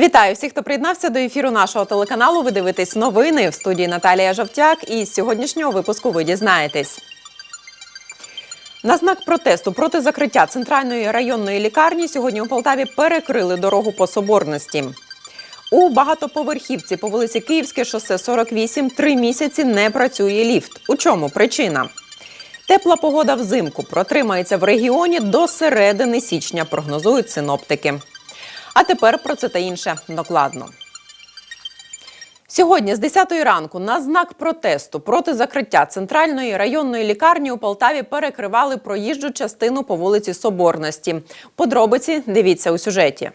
Вітаю всіх, хто приєднався до ефіру нашого телеканалу. Ви дивитесь новини в студії Наталія Жовтяк. І з сьогоднішнього випуску ви дізнаєтесь. На знак протесту проти закриття центральної районної лікарні сьогодні у Полтаві перекрили дорогу по соборності. У багатоповерхівці по вулиці Київське шосе 48 три місяці не працює ліфт. У чому причина? Тепла погода взимку протримається в регіоні до середини січня, прогнозують синоптики. А тепер про це та інше докладно. Сьогодні з 10 ранку на знак протесту проти закриття центральної районної лікарні у Полтаві перекривали проїжджу частину по вулиці Соборності. Подробиці дивіться у сюжеті.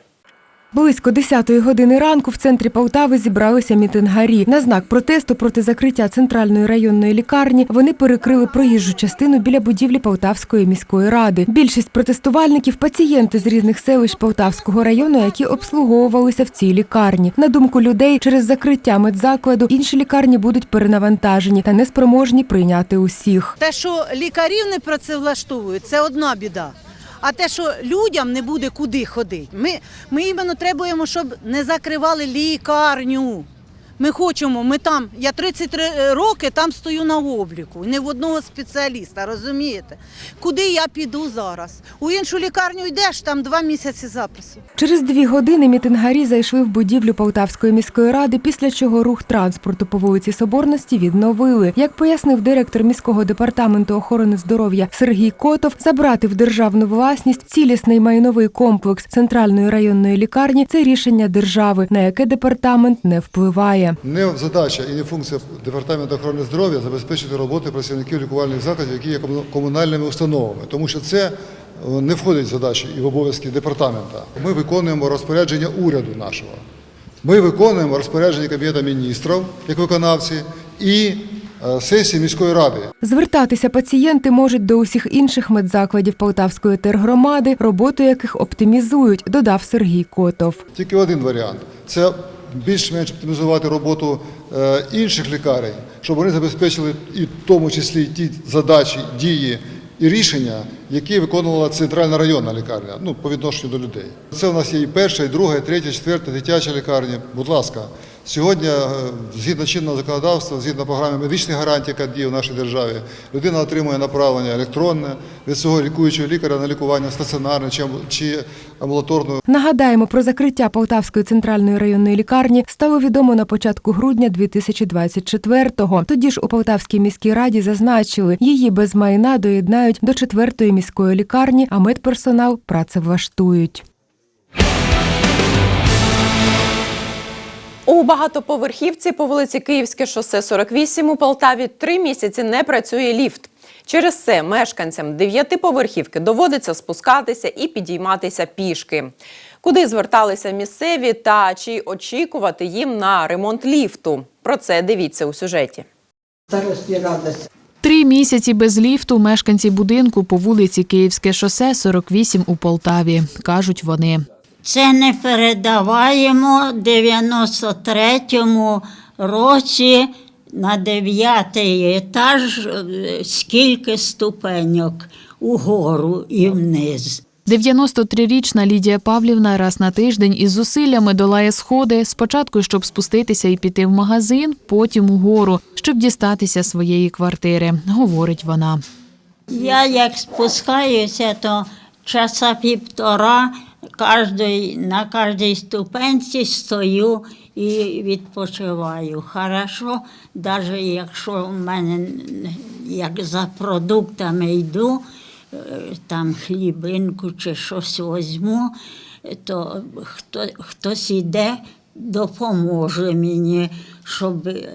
Близько 10-ї години ранку в центрі Полтави зібралися мітингарі. На знак протесту проти закриття центральної районної лікарні вони перекрили проїжджу частину біля будівлі Полтавської міської ради. Більшість протестувальників пацієнти з різних селищ Полтавського району, які обслуговувалися в цій лікарні. На думку людей, через закриття медзакладу інші лікарні будуть перенавантажені та неспроможні прийняти усіх. Те, що лікарів не працевлаштовують, це одна біда. А те, що людям не буде куди ходити, ми, ми іменно требуємо, щоб не закривали лікарню. Ми хочемо, ми там, я 33 роки там стою на обліку, не в одного спеціаліста, розумієте? Куди я піду зараз? У іншу лікарню йдеш, там два місяці запису. Через дві години мітингарі зайшли в будівлю Полтавської міської ради, після чого рух транспорту по вулиці Соборності відновили. Як пояснив директор міського департаменту охорони здоров'я Сергій Котов, забрати в державну власність цілісний майновий комплекс центральної районної лікарні це рішення держави, на яке департамент не впливає. Не задача і не функція департаменту охорони здоров'я забезпечити роботу працівників лікувальних закладів, які є кому- комунальними установами, тому що це е, не входить в задачі і в обов'язки департамента. Ми виконуємо розпорядження уряду нашого. Ми виконуємо розпорядження Кабінету міністрів як виконавці і е, сесії міської ради. Звертатися пацієнти можуть до усіх інших медзакладів Полтавської тергромади, роботу яких оптимізують, додав Сергій Котов. Тільки один варіант це більш-менш оптимізувати роботу е, інших лікарень, щоб вони забезпечили і в тому числі ті задачі, дії і рішення, які виконувала центральна районна лікарня, ну по відношенню до людей. Це у нас є і перша, і друга, і третя, і четверта дитяча лікарня. Будь ласка, сьогодні, е, згідно чинного законодавства, згідно програми медичних гарантій, яка діє в нашій державі, людина отримує направлення електронне від свого лікуючого лікаря на лікування стаціонарне чи амбу- чи амбулаторну Нагадаємо, про закриття Полтавської центральної районної лікарні стало відомо на початку грудня 2024-го. Тоді ж у Полтавській міській раді зазначили, її без майна доєднають до четвертої міської лікарні, а медперсонал працевлаштують. Багатоповерхівці по вулиці Київське шосе 48 у Полтаві три місяці не працює ліфт. Через це мешканцям дев'ятиповерхівки доводиться спускатися і підійматися пішки. Куди зверталися місцеві та чи очікувати їм на ремонт ліфту? Про це дивіться у сюжеті. Три місяці без ліфту мешканці будинку по вулиці Київське шосе 48 у Полтаві, кажуть вони. Це не передаваємо 93-му році на дев'ятий етаж е, скільки ступеньок угору і вниз. 93-річна Лідія Павлівна раз на тиждень із зусиллями долає сходи, спочатку, щоб спуститися і піти в магазин, потім угору, щоб дістатися своєї квартири, говорить вона. Я як спускаюся, то часа півтора кожний, на кожній ступенці стою і відпочиваю. Хорошо, навіть якщо в мене як за продуктами йду, е, там хлібинку чи щось возьму, то хто, хтось іде, допоможе мені, щоб е,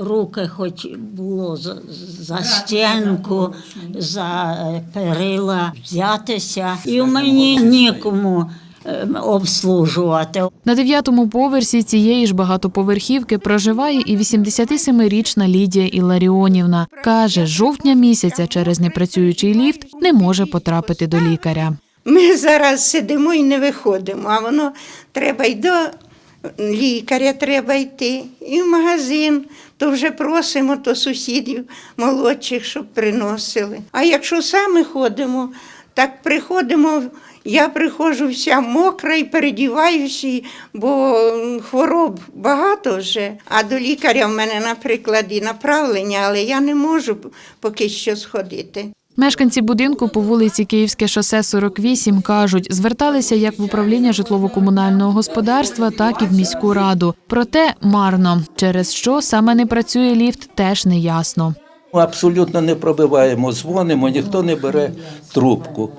руки хоч було за, за стінку, за е, перила взятися. І в мені нікому обслужувати. На дев'ятому поверсі цієї ж багатоповерхівки проживає і 87-річна Лідія Іларіонівна. Каже, з жовтня місяця через непрацюючий ліфт не може потрапити до лікаря. Ми зараз сидимо і не виходимо, а воно треба й до лікаря треба йти, і в магазин. То вже просимо то сусідів молодших, щоб приносили. А якщо самі ходимо, так приходимо Я приходжу вся мокра і передіваюся, бо хвороб багато вже. А до лікаря в мене, наприклад, і направлення, але я не можу поки що сходити. Мешканці будинку по вулиці Київське шосе 48 кажуть, зверталися як в управління житлово-комунального господарства, так і в міську раду. Проте марно, через що саме не працює ліфт, теж не ясно. Абсолютно не пробиваємо, дзвонимо, ніхто не бере трубку.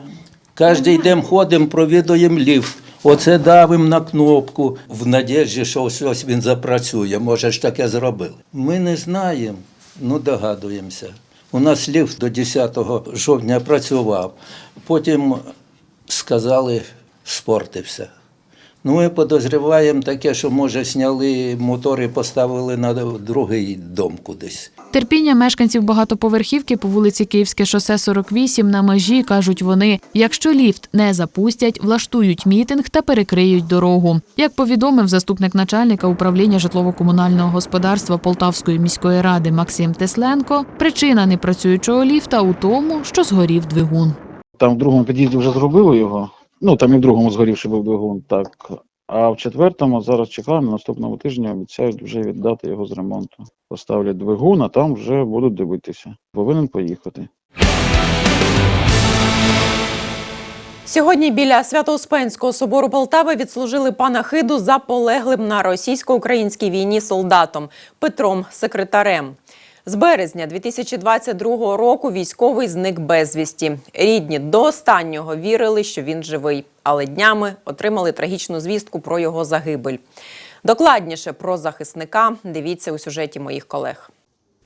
Кожен день ходимо, провідуємо ліфт. Оце давимо на кнопку в надіжді, що ось він запрацює. Може ж таке зробили. Ми не знаємо, ну догадуємося. У нас ліфт до 10 жовтня працював. Потім сказали, спортився. Ну, ми подозріваємо таке, що може зняли мотори, поставили на другий дом кудись. Терпіння мешканців багатоповерхівки по вулиці Київське шосе 48 на межі, кажуть вони, якщо ліфт не запустять, влаштують мітинг та перекриють дорогу. Як повідомив заступник начальника управління житлово-комунального господарства Полтавської міської ради Максим Тесленко, причина непрацюючого ліфта у тому, що згорів двигун. Там в другому під'їзді вже зробили його. Ну, там і в другому згорівши був двигун, так. А в четвертому зараз чекаємо, наступного тижня обіцяють вже віддати його з ремонту. Поставлять двигун, а там вже будуть дивитися. Повинен поїхати. Сьогодні біля Свято-Успенського собору Полтави відслужили панахиду за полеглим на російсько-українській війні солдатом Петром Секретарем. З березня 2022 року військовий зник безвісті. Рідні до останнього вірили, що він живий, але днями отримали трагічну звістку про його загибель. Докладніше про захисника дивіться у сюжеті моїх колег.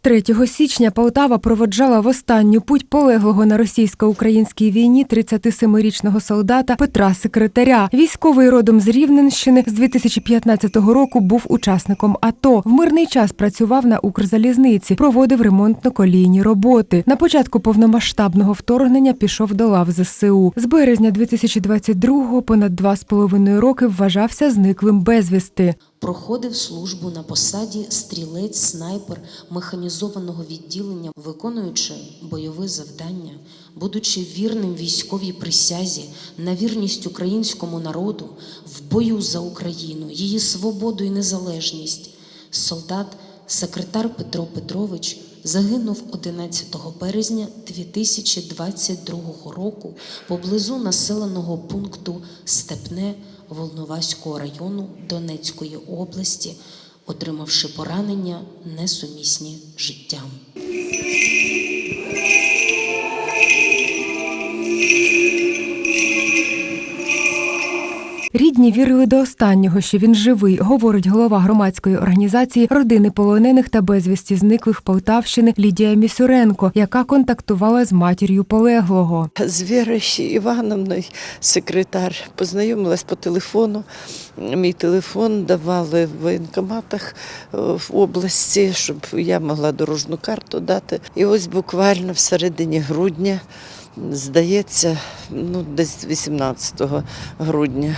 3 січня Полтава проводжала в останню путь полеглого на російсько-українській війні 37-річного солдата Петра Секретаря. Військовий родом з Рівненщини з 2015 року був учасником АТО. В мирний час працював на Укрзалізниці, проводив ремонтно-колійні роботи. На початку повномасштабного вторгнення пішов до лав ЗСУ. З березня 2022-го понад два з половиною роки вважався зниклим безвісти. Проходив службу на посаді стрілець-снайпер механізованого відділення, виконуючи бойове завдання, будучи вірним військовій присязі на вірність українському народу в бою за Україну, її свободу і незалежність. Солдат, секретар Петро Петрович загинув 11 березня 2022 року поблизу населеного пункту Степне Волноваського району Донецької області, отримавши поранення несумісні життям. Рідні вірили до останнього, що він живий, говорить голова громадської організації родини полонених та безвісті зниклих Полтавщини Лідія Місюренко, яка контактувала з матір'ю полеглого. З Вірою Івановною, секретар, познайомилась по телефону. Мій телефон давали в воєнкоматах е, в області, щоб я могла дорожну карту дати. І ось буквально в середині грудня, здається, ну десь 18 грудня,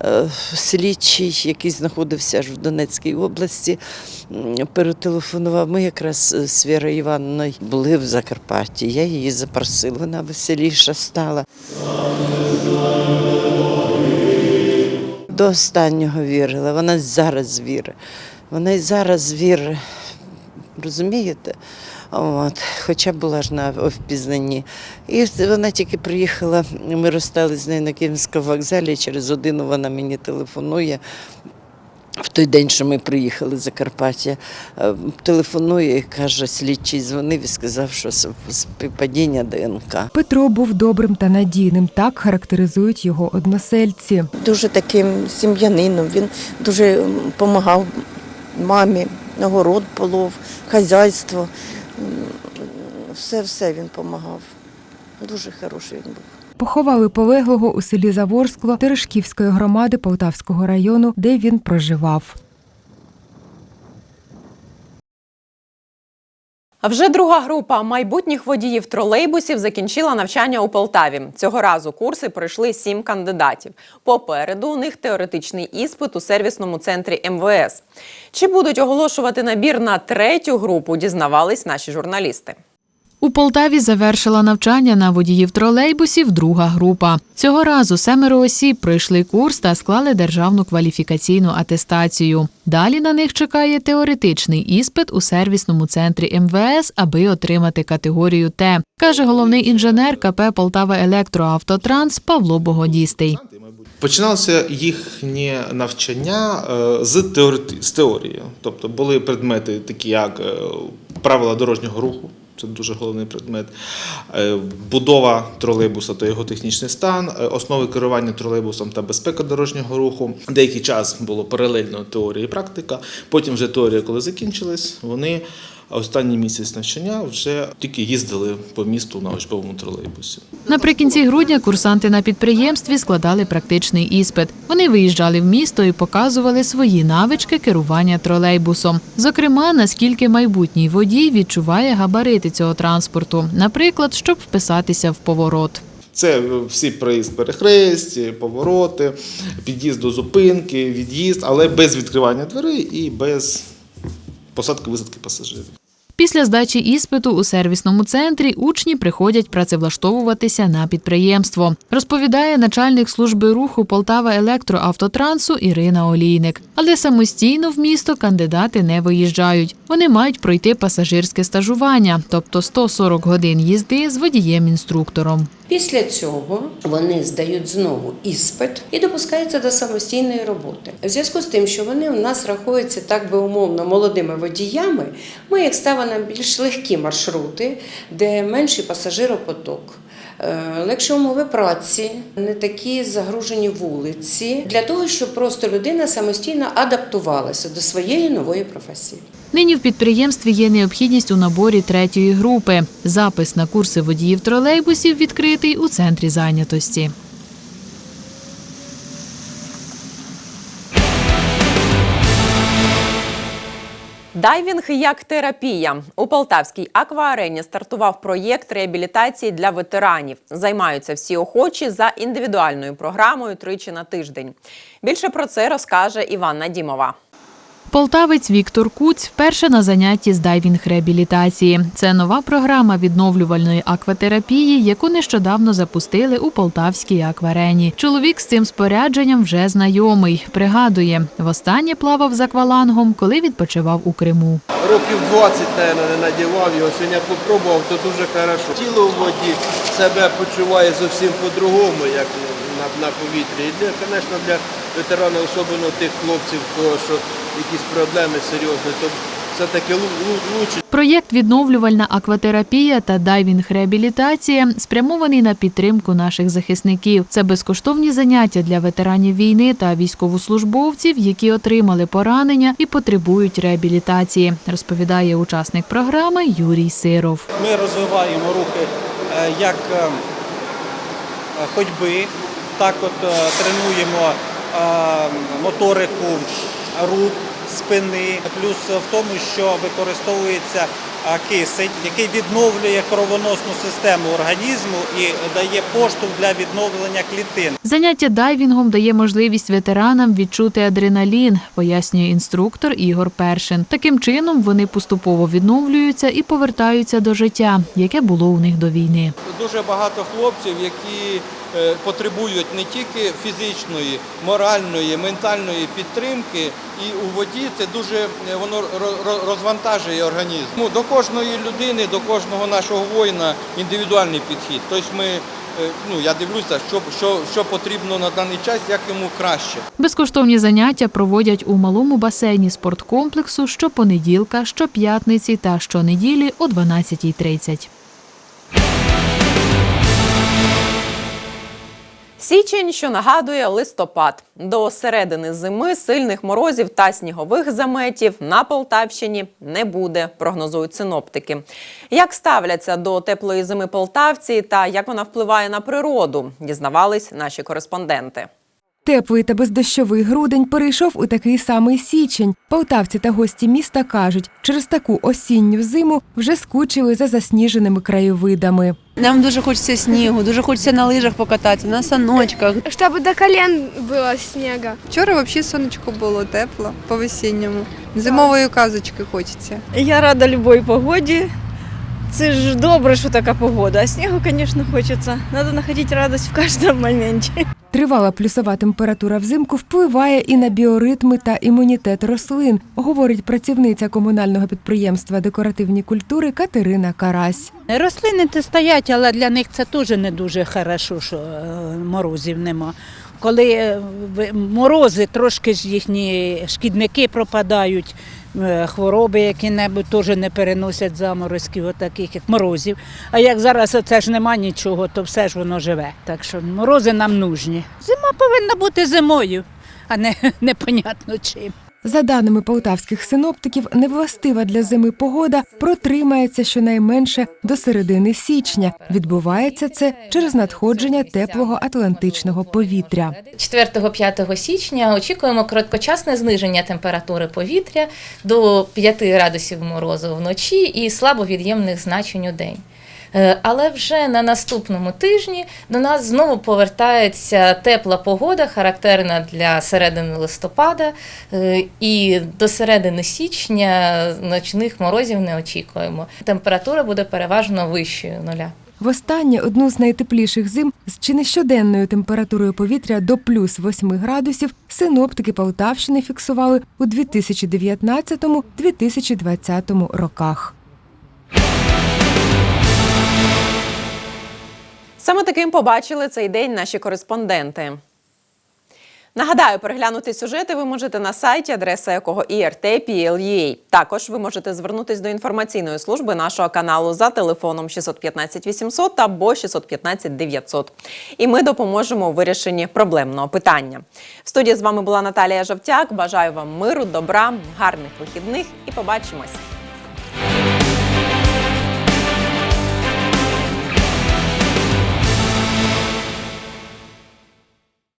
е, слідчий, який знаходився аж в Донецькій області, перетелефонував. Ми якраз з Вірою Івановною були в Закарпатті. Я її запросила, вона веселіша стала. До останнього вірила, вона зараз вірить. Вона й зараз вірить. Розумієте? От, хоча була ж на впізнанні. І вона тільки приїхала, ми розстали з нею на Київському вокзалі, через годину вона мені телефонує. В той день, що ми приїхали з Закарпаття, е, телефонує і каже, слідчий дзвонив і сказав, що співпадіння ДНК. Петро був добрим та надійним. Так характеризують його односельці. дуже таким сім'янином. Він дуже допомагав мамі, огород полов, хазяйство. Все, все він допомагав. Дуже хороший він був. Поховали полеглого у селі Заворскло Терешківської громади Полтавського району, де він проживав. Вже друга група майбутніх водіїв тролейбусів закінчила навчання у Полтаві. Цього разу курси пройшли сім кандидатів. Попереду у них теоретичний іспит у сервісному центрі МВС. Чи будуть оголошувати набір на третю групу? Дізнавались наші журналісти. У Полтаві завершила навчання на водіїв тролейбусів друга група. Цього разу семеро осіб пройшли курс та склали державну кваліфікаційну атестацію. Далі на них чекає теоретичний іспит у сервісному центрі МВС, аби отримати категорію Т, каже головний інженер КП Полтава Електроавтотранс Павло Богодістий. Починалося їхнє навчання е, з, теорити- з теорії. Тобто були предмети, такі як е, правила дорожнього руху, це дуже головний предмет, е, будова тролейбуса та його технічний стан, е, основи керування тролейбусом та безпека дорожнього руху. Деякий час було паралельно теорія і практика. Потім вже теорія, коли закінчилась, вони останній місяць навчання вже тільки їздили по місту на учбовому тролейбусі. Наприкінці грудня курсанти на підприємстві складали практичний іспит. Вони виїжджали в місто і показували свої навички керування тролейбусом. Зокрема, наскільки майбутній водій відчуває габарити цього транспорту, наприклад, щоб вписатися в поворот. Це всі проїзд перехресті, повороти, під'їзд до зупинки, від'їзд, але без відкривання дверей і без посадки висадки пасажирів. Після здачі іспиту у сервісному центрі учні приходять працевлаштовуватися на підприємство. Розповідає начальник служби руху Полтава електроавтотрансу Ірина Олійник. Але самостійно в місто кандидати не виїжджають. Вони мають пройти пасажирське стажування, тобто 140 годин їзди з водієм-інструктором. Після цього вони здають знову іспит і допускаються до самостійної роботи. В зв'язку з тим, що вони у нас рахуються так би умовно молодими водіями, ми їх ставимо на більш легкі маршрути, де менший пасажиропоток. е, Легші умови праці, не такі загружені вулиці, для того, щоб просто людина самостійно адаптувалася до своєї нової професії. Нині в підприємстві є необхідність у наборі третьої групи. Запис на курси водіїв тролейбусів відкритий у центрі зайнятості. Дайвінг як терапія у Полтавській акваарені стартував проєкт реабілітації для ветеранів. Займаються всі охочі за індивідуальною програмою тричі на тиждень. Більше про це розкаже Іванна Дімова. Полтавець Віктор Куць вперше на занятті з дайвінг-реабілітації. Це нова програма відновлювальної акватерапії, яку нещодавно запустили у Полтавській акварені. Чоловік з цим спорядженням вже знайомий. Пригадує, востаннє плавав з аквалангом, коли відпочивав у Криму. Років 20, мабуть, не надівав його. Сьогодні попробував, то дуже хорошо. Тіло в воді себе почуває зовсім по-другому, як на, повітрі. І, звісно, для ветеранів, особливо тих хлопців, що якісь проблеми серйозні, то все-таки лучше. Проєкт відновлювальна акватерапія та дайвінг-реабілітація спрямований на підтримку наших захисників. Це безкоштовні заняття для ветеранів війни та військовослужбовців, які отримали поранення і потребують реабілітації, розповідає учасник програми Юрій Сиров. Ми розвиваємо рухи е, як е, ходьби, так от е, тренуємо моторику рук, спини, плюс в тому, що використовується кисень, який відновлює кровоносну систему організму і дає поштовх для відновлення клітин. Заняття дайвінгом дає можливість ветеранам відчути адреналін, пояснює інструктор Ігор Першин. Таким чином вони поступово відновлюються і повертаються до життя, яке було у них до війни. Дуже багато хлопців, які потребують не тільки фізичної, моральної, ментальної підтримки, і у воді це дуже е, воно ро- ро- розвантажує організм. Ну, До кожної людини, до кожного нашого воїна індивідуальний підхід. Тобто ми, е, ну я дивлюся, що, що, що потрібно на даний час, як йому краще. Безкоштовні заняття проводять у малому басейні спорткомплексу щопонеділка, щоп'ятниці та щонеділі о 12.30. Січень, що нагадує листопад. До середини зими сильних морозів та снігових заметів на Полтавщині не буде, прогнозують синоптики. Як ставляться до теплої зими полтавці та як вона впливає на природу, дізнавались наші кореспонденти. Теплий та бездощовий грудень перейшов у такий самий січень. Полтавці та гості міста кажуть, через таку осінню зиму вже скучили за засніженими краєвидами. Нам дуже хочеться снігу, дуже хочеться на лижах покататися, на саночках. Щоб до колен було снігу. Вчора взагалі сонечко було тепло по весінньому. Зимової казочки хочеться. Я рада любой погоді. Це ж добре, що така погода. А снігу, звісно, хочеться. Треба знаходити радість в кожному моменті. Тривала плюсова температура взимку впливає і на біоритми та імунітет рослин, говорить працівниця комунального підприємства декоративні культури Катерина Карась. Рослини то стоять, але для них це теж не дуже хорошо, що е, морозів нема. Коли е, морози, трошки ж їхні шкідники пропадають, хвороби які-небудь теж не переносять заморозків, отаких як морозів. А як зараз оце ж нема нічого, то все ж воно живе. Так що морози нам нужні. Зима повинна бути зимою, а не непонятно чим. За даними полтавських синоптиків, невластива для зими погода протримається щонайменше до середини січня. Відбувається це через надходження теплого атлантичного повітря. 4-5 січня очікуємо короткочасне зниження температури повітря до 5 градусів морозу вночі і слабовід'ємних значень у день. Е, Але вже на наступному тижні до нас знову повертається тепла погода, характерна для середини листопада, Е, і до середини січня ночних морозів не очікуємо. Температура буде переважно вищою нуля. Востаннє одну з найтепліших зим з чи не щоденною температурою повітря до плюс 8 градусів синоптики Полтавщини фіксували у 2019-2020 роках. Саме таким побачили цей день наші кореспонденти. Нагадаю, переглянути сюжети ви можете на сайті, адреса якого IRT.PL.UA. Також ви можете звернутись до інформаційної служби нашого каналу за телефоном 615 800 або 615 900. І ми допоможемо у вирішенні проблемного питання. В студії з вами була Наталія Жовтяк. Бажаю вам миру, добра, гарних вихідних і побачимось.